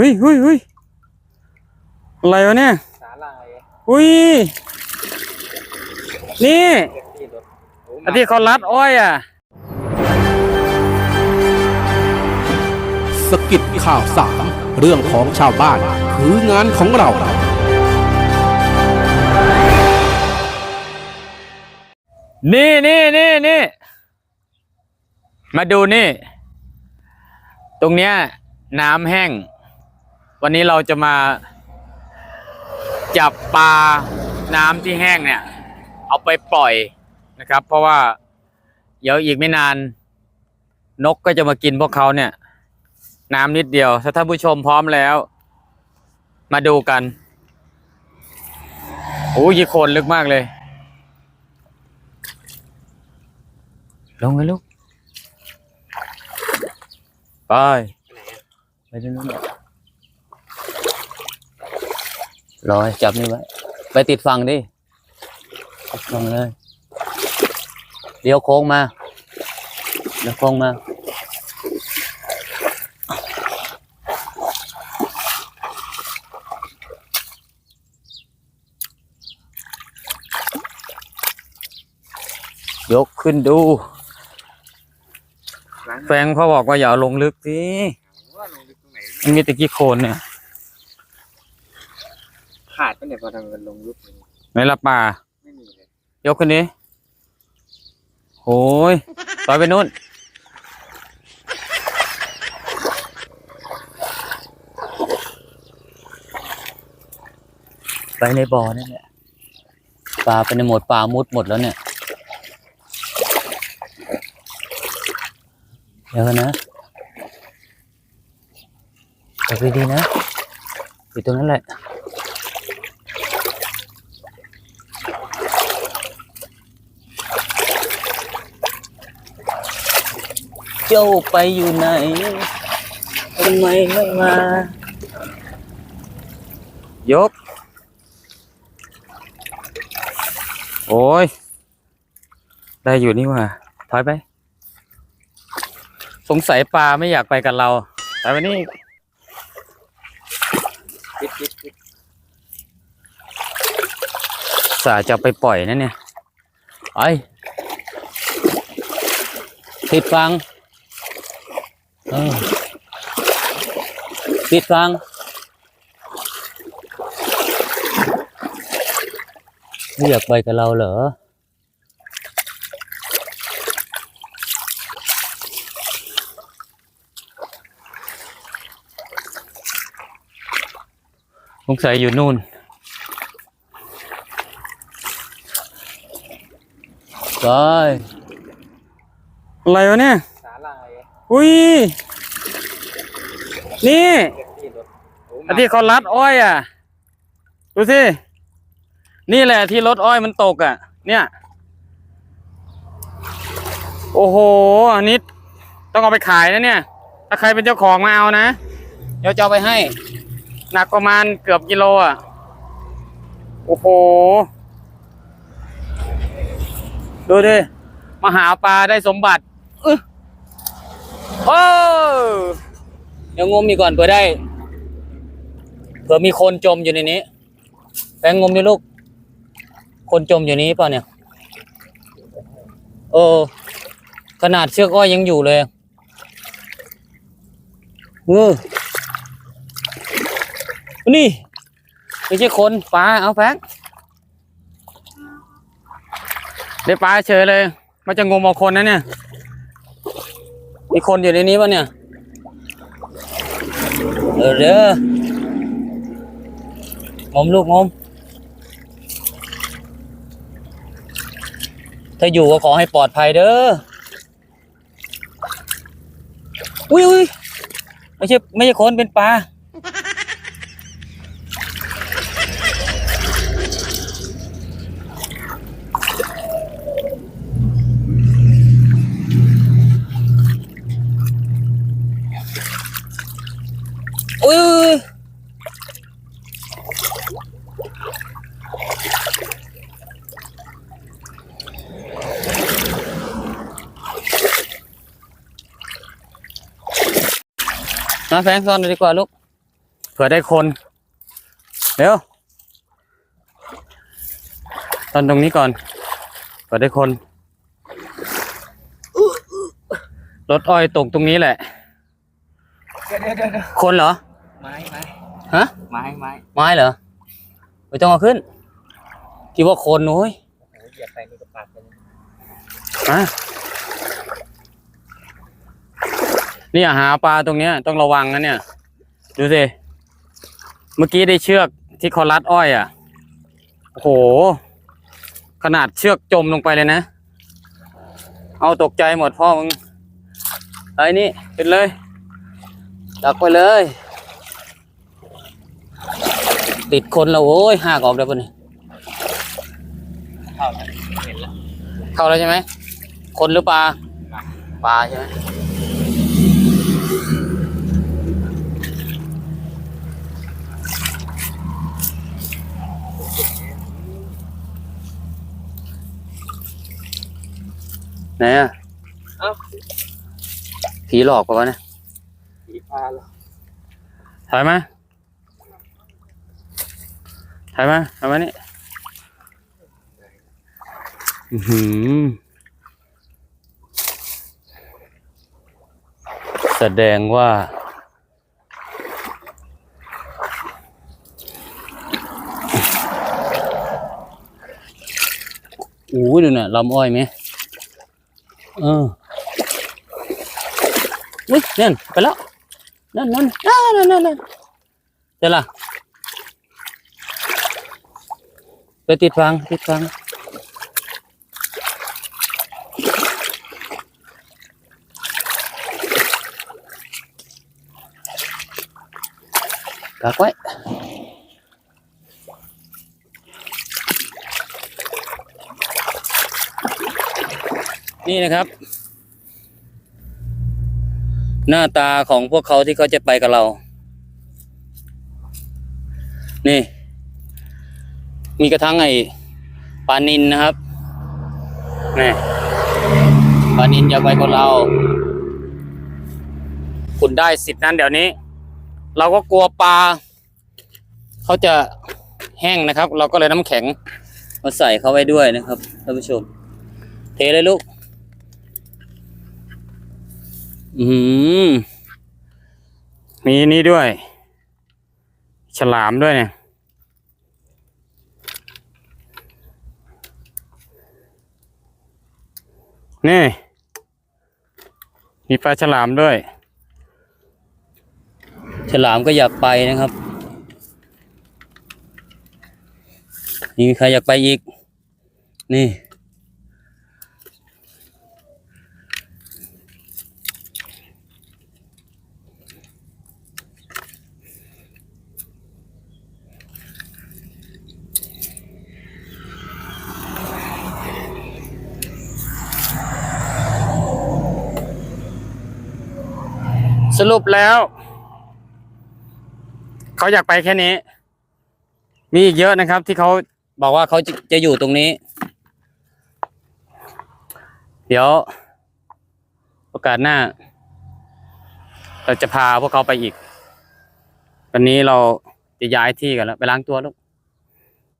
เฮ้ยเฮ้ยเฮ้ยอะไรวะเนี่ยสาลายอุ้ย นี่เซ็กซี่รถโอ้อันที่เขารัดอ้อยอะ สกิดข่าวสามเรื่องของชาวบ้าน คืองานของเรา นี่นี่นี่นี่มาดูนี่ ตรงเนี้ยน้ำแห้ง วันนี้เราจะมา จับปลาน้ำที่แห้งเนี่ย เอาไปปล่อยนะครับ เพราะว่าเดี๋ยวอีกไม่นาน นกก็จะมากินพวกเขาเนี่ย น้ำนิดเดียวถ้าท่านผู้ชมพร้อมแล้ว มาดูกันโอ้ยโคนลึกมากเลย ลงเลยลูก ไป ไปที่นู้น รอยจับนี่ไว้ ไปติดฝั่งดิติดฝั่งเลยเดี๋ยวโค้งมาเดี๋ยวโค้งมายกขึ้นดูแฟงเขาบอกว่าอย่าลงลึกสิมันมีตะกี้โคนเนี่ย ขาดปะเนี่ยพอทำกันลงลึกอย่างนี้ในละป่าไม่มีเลยยกขึ้นนี้โอ้ยต่อยไปนู่น ไปในบ่อนั่นแหละปลาไปในหมดปลามุดหมดแล้วเนี่ย เดี๋ยวก่อนนะจับดีๆนะอยู่ตรงนั้นแหละ เจ้าไปอยู่ไหนทำไมไม่มายก โอ้ย ได้อยู่นี่ว่าถอยไป สงสัยปลาไม่อยากไปกับเราถอยไปนี่สาจะไปปล่อยนั่นเนี่ยไอ้ปิดฟัง ปิดฟังไม่อยากไปกับเราเหรอสงสัยอยู่นู่น ไปอะไรวะเนี่ยสาลาย อุ้ย นี่อันที่เขารัดอ้อยอะ ดูสิ นี่แหละที่รถอ้อยมันตกอะ เนี่ย โอ้โห อันนี้ต้องเอาไปขายนะเนี่ย ถ้าใครเป็นเจ้าของมาเอานะ เดี๋ยวจะเอาไปให้ หนักประมาณเกือบกิโลอะ โอ้โห ดูดิ มาหาปลาได้สมบัติอึ๊ะ โอ้เดี๋ยวงมอีก่อนเผื่อได้เผื่อมีคนจมอยู่ในนี้แปงงมดิลูก คนจมอยู่นี้เปล่ะเนี่ยเออขนาดเชือกอ้อยยังอยู่เลยเออนี่ ไม่ใช่คนปลาเอาแฟงได้ปลาเฉยเลย มันจะงมเอาคนนะเนี่ย มีคนอยู่ในนี้ปะเนี่ย เออเด้องมลูกงมถ้าอยู่ก็ขอให้ปลอดภัยเด้อ อุ้ยอุ้ยไม่ใช่ไม่ใช่คนเป็นปลา มาแฟงซ่อนหน่อยดีกว่าลูกผื่อได้คนเร็วตอนตรงนี้ก่อนเผื่อได้คนรถอ้อยตกตรงนี้แหละ เดี๋ยวเดี๋ยวเดี๋ยวเดี๋ยวคนเหรอ ไม้ไม้ฮะ ไม้ไม้ไม้เหรอไม่ต้องเอาขึ้นคิดว่าคนโอ้ยโอ้โหเหยียบไปนี่ก็ปากไปเลยมา เนี่ยหาปลาตรงเนี้ยต้องระวังนะเนี่ย ดูสิ เมื่อกี้ได้เชือกที่เขารัดอ้อยอะโอ้โห ขนาดเชือกจมลงไปเลยนะ เอาตกใจหมดพ่อมึงไอ้นี่เป็นเลยตักไปเลย ติดคนแล้วโอ้ยห้ากออกแล้วปะเนี่ยเข้าแล้วเห็นแล้วเข้าแล้วใช่ไหม คนหรือปลา ปลาใช่ไหม ไหนอะเอ้า ผีหลอกปะวะเนี่ยผีพาแล้วถ่ายมาถ่ายมาถ่ายมานี่อื้อหือแสดงว่าโอ้ยดูน่ะลำอ้อยไหม เอออุ้ยนั่นไปแล้วนั่นนั่นนั่นนั่นนั่นนั่นเดี๋ยวล่ะไปติดฟังติดฟังกักไว้ นี่นะครับ หน้าตาของพวกเขาที่เขาจะไปกับเรา นี่ มีกระทั่งไอ้ปลานินนะครับนี่ปลานินอย่าไปกับเรา คุณได้สิทธิ์นั้นเดี๋ยวนี้ เราก็กลัวปลาเขาจะแห้งนะครับ เราก็เลยน้ำแข็งมาใส่เขาไว้ด้วยนะครับท่านผู้ชม เทเลยลูก อืมมีนี่ด้วย ฉลามด้วยเนี่ยนี่ มีปลาฉลามด้วย ฉลามก็อยากไปนะครับมีใครอยากไปอีก นี่ สรุปแล้ว เขาอยากไปแค่นี้ มีอีกเยอะนะครับ ที่เขาบอกว่าเขาจะจะอยู่ตรงนี้ เดี๋ยวโอกาสหน้า เราจะพาพวกเขาไปอีกวันนี้เราจะย้ายที่กันแล้ว ไปล้างตัวลูก